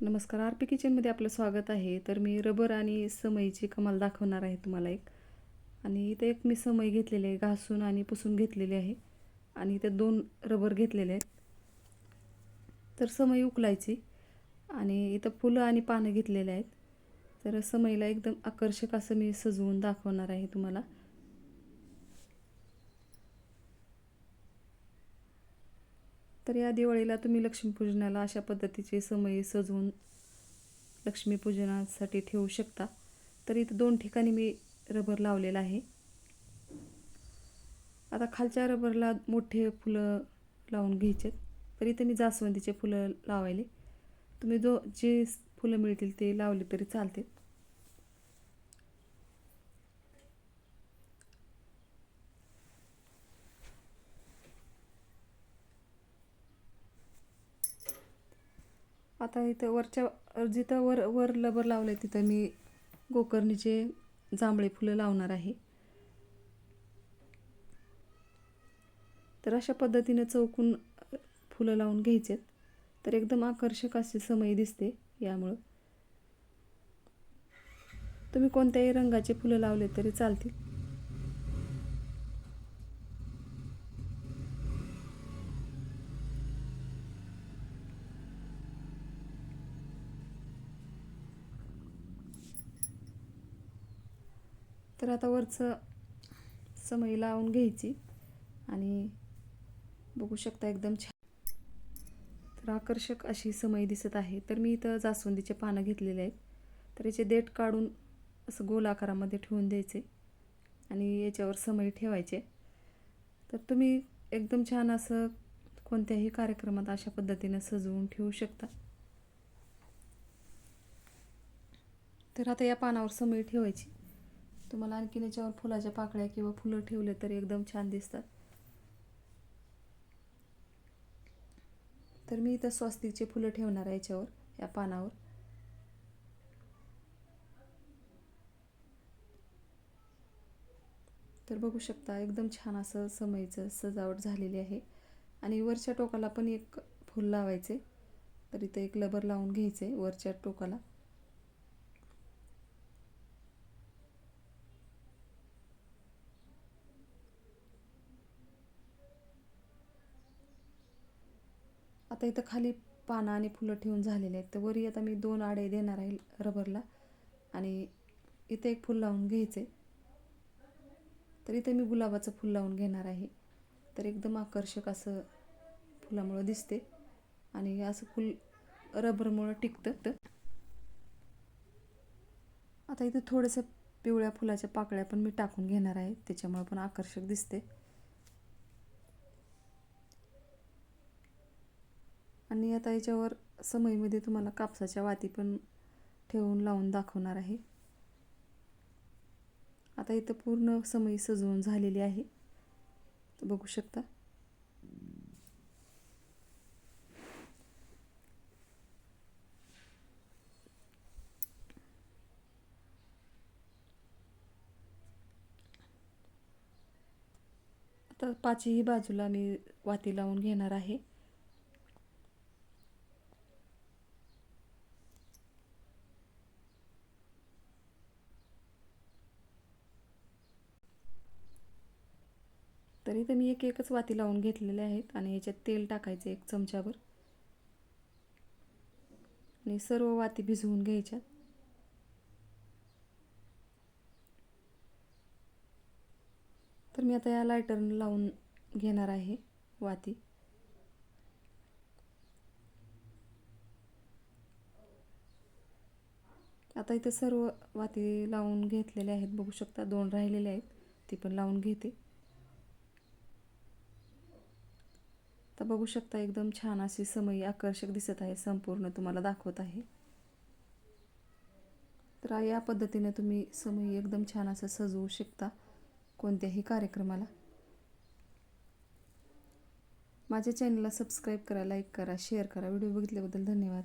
नमस्कार R P किचनमध्ये आपलं स्वागत आहे. तर मी रबर आणि समईची कमाल दाखवणार आहे तुम्हाला एक. आणि इथे एक मी समई घेतलेली आहे घासून आणि पुसून घेतलेली आहे. आणि इथे दोन रबर घेतलेले आहेत. तर समई उकलायची. आणि इथं फुलं आणि पानं घेतलेले आहेत. तर समईला एकदम आकर्षक असं मी सजवून दाखवणार आहे तुम्हाला. तर या दिवाळीला तुम्ही लक्ष्मीपूजनाला अशा पद्धतीचे समयी सजवून लक्ष्मीपूजनासाठी ठेवू शकता. तर इथं दोन ठिकाणी मी रबर लावलेला आहे. आता खालच्या रबरला मोठे फुलं लावून घ्यायचे. तर इथं मी जास्वंदीचे फुलं लावायले. तुम्ही जो जे फुलं मिळतील ते लावले तरी चालते. आता इथं वरच्या जिथं वर वर लबर लावलं आहे तिथं मी गोकर्णीचे जांभळे फुलं लावणार आहे. तर अशा पद्धतीने चौकून फुलं लावून घ्यायचेत. तर एकदम आकर्षक अशी समय दिसते यामुळं. तुम्ही कोणत्याही रंगाचे फुलं लावले तरी चालतील. तर आता वरचं समई लावून घ्यायची आणि बघू शकता एकदम छान. तर आकर्षक अशी समई दिसत आहे. तर मी इथं जास्वंदीचे पानं घेतलेले आहेत. तर याचे देठ काढून असं गोल आकारामध्ये ठेवून द्यायचे आणि याच्यावर समई ठेवायचे. तर तुम्ही एकदम छान असं कोणत्याही कार्यक्रमात अशा पद्धतीनं सजवून ठेवू शकता. तर आता या पानावर समई ठेवायची. तुम्हाला आणखीन याच्यावर फुलाच्या पाकळ्या किंवा फुलं ठेवले तर एकदम छान दिसतात. तर मी इथं स्वस्तिकचे फुलं ठेवणार आहे याच्यावर या पानावर. तर बघू शकता एकदम छान असं समयीचं सजावट झालेली आहे. आणि वरच्या टोकाला पण एक फुल लावायचे. तर इथं एक लबर लावून घ्यायचे वरच्या टोकाला. आता इथं खाली पानं आणि फुलं ठेवून झालेले आहेत. तर वरी आता मी दोन आडे देणार आहे रबरला. आणि इथे एक फुल लावून घ्यायचे. तर इथे मी गुलाबाचं फुल लावून घेणार आहे. तर एकदम आकर्षक असं फुलामुळं दिसते. आणि असं फुल रबरमुळं टिकतं. तर आता इथे थोडंसं पिवळ्या फुलाच्या पाकळ्या पण मी टाकून घेणार आहे. त्याच्यामुळं पण आकर्षक दिसते. आणि आता याच्यावर समईमध्ये तुम्हाला कापसाच्या वाती पण ठेवून लावून दाखवणार आहे. आता इथं पूर्ण समई सजवून झालेली आहे. बघू शकता. आता पाचही बाजूला मी वाती लावून घेणार आहे. तर इथं मी एक एकच वाती लावून घेतलेले आहेत आणि याच्यात तेल टाकायचं एक चमच्यावर. आणि सर्व वाती भिजवून घ्यायच्यात. तर मी आता या लायटर लावून घेणार आहे वाती. आता इथे सर्व वाती लावून घेतलेले आहेत. बघू शकता दोन राहिलेले आहेत. ती पण लावून घेते. तर बघू शकता एकदम छान अशी समयी आकर्षक दिसत आहे संपूर्ण तुम्हाला दाखवत आहे. तर या पद्धतीने तुम्ही समयी एकदम छान असं सजवू शकता कोणत्याही कार्यक्रमाला. माझ्या चॅनलला सबस्क्राईब करा लाईक करा शेअर करा. व्हिडिओ बघितल्याबद्दल धन्यवाद.